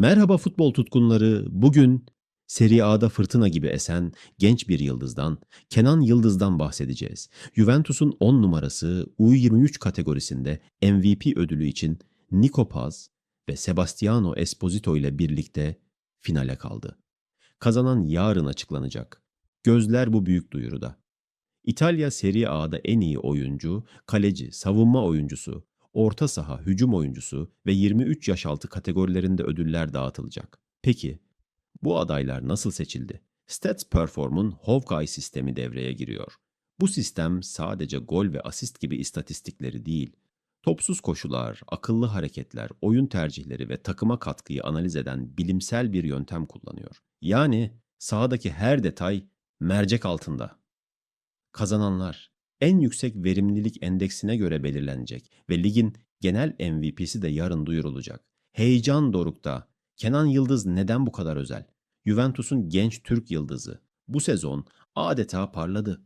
Merhaba futbol tutkunları. Bugün Serie A'da fırtına gibi esen genç bir yıldızdan, Kenan Yıldız'dan bahsedeceğiz. Juventus'un 10 numarası U23 kategorisinde MVP ödülü için Nico Paz ve Sebastiano Esposito ile birlikte finale kaldı. Kazanan yarın açıklanacak. Gözler bu büyük duyuruda. İtalya Serie A'da en iyi oyuncu, kaleci, savunma oyuncusu, orta saha, hücum oyuncusu ve 23 yaş altı kategorilerinde ödüller dağıtılacak. Peki, bu adaylar nasıl seçildi? Stats Perform'un Hawkeye sistemi devreye giriyor. Bu sistem sadece gol ve asist gibi istatistikleri değil, topsuz koşular, akıllı hareketler, oyun tercihleri ve takıma katkıyı analiz eden bilimsel bir yöntem kullanıyor. Yani sahadaki her detay mercek altında. Kazananlar en yüksek verimlilik endeksine göre belirlenecek ve ligin genel MVP'si de yarın duyurulacak. Heyecan dorukta. Kenan Yıldız neden bu kadar özel? Juventus'un genç Türk yıldızı. Bu sezon adeta parladı.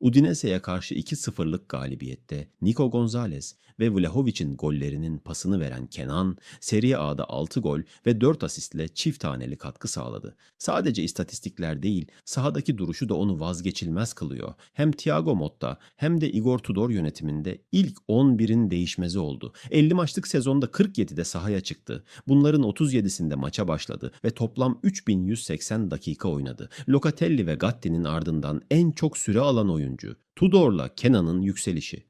Udinese'ye karşı 2-0'lık galibiyette Nico Gonzalez ve Vlahovic'in gollerinin pasını veren Kenan, Serie A'da 6 gol ve 4 asistle çift taneli katkı sağladı. Sadece istatistikler değil, sahadaki duruşu da onu vazgeçilmez kılıyor. Hem Thiago Motta hem de Igor Tudor yönetiminde ilk 11'in değişmezi oldu. 50 maçlık sezonda 47'de sahaya çıktı. Bunların 37'sinde maça başladı ve toplam 3180 dakika oynadı. Locatelli ve Gatti'nin ardından en çok süre alan oyuncu. Tudor'la Kenan'ın yükselişi.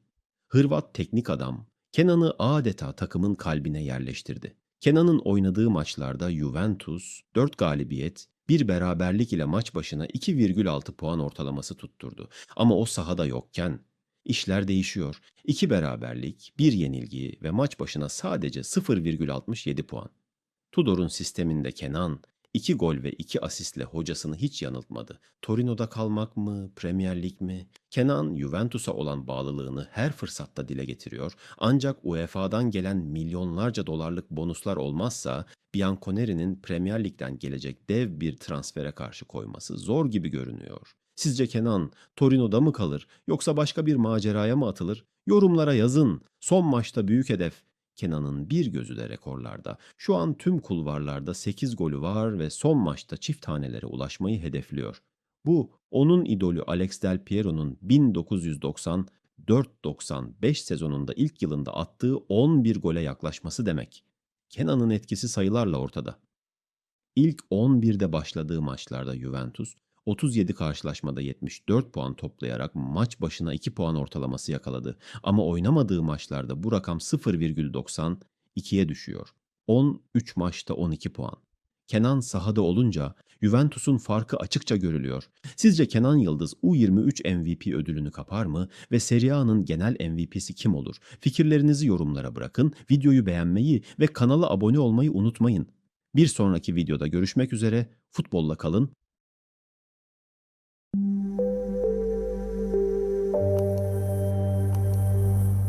Hırvat teknik adam Kenan'ı adeta takımın kalbine yerleştirdi. Kenan'ın oynadığı maçlarda Juventus 4 galibiyet, bir beraberlik ile maç başına 2,6 puan ortalaması tutturdu. Ama o sahada yokken işler değişiyor. 2 beraberlik, 1 yenilgi ve maç başına sadece 0,67 puan. Tudor'un sisteminde Kenan 2 gol ve 2 asistle hocasını hiç yanıltmadı. Torino'da kalmak mı, Premier Lig mi? Kenan Juventus'a olan bağlılığını her fırsatta dile getiriyor. Ancak UEFA'dan gelen milyonlarca dolarlık bonuslar olmazsa Bianconeri'nin Premier Lig'den gelecek dev bir transfere karşı koyması zor gibi görünüyor. Sizce Kenan Torino'da mı kalır yoksa başka bir maceraya mı atılır? Yorumlara yazın. Son maçta büyük hedef Kenan'ın bir gözü de rekorlarda. Şu an tüm kulvarlarda 8 golü var ve son maçta çift tanelere ulaşmayı hedefliyor. Bu onun idolü Alex Del Piero'nun 1994-95 sezonunda ilk yılında attığı 11 gole yaklaşması demek. Kenan'ın etkisi sayılarla ortada. İlk 11'de başladığı maçlarda Juventus 37 karşılaşmada 74 puan toplayarak maç başına 2 puan ortalaması yakaladı. Ama oynamadığı maçlarda bu rakam 0,92'ye düşüyor. 13 maçta 12 puan. Kenan sahada olunca Juventus'un farkı açıkça görülüyor. Sizce Kenan Yıldız U23 MVP ödülünü kapar mı ve Serie A'nın genel MVP'si kim olur? Fikirlerinizi yorumlara bırakın, videoyu beğenmeyi ve kanala abone olmayı unutmayın. Bir sonraki videoda görüşmek üzere, futbolla kalın,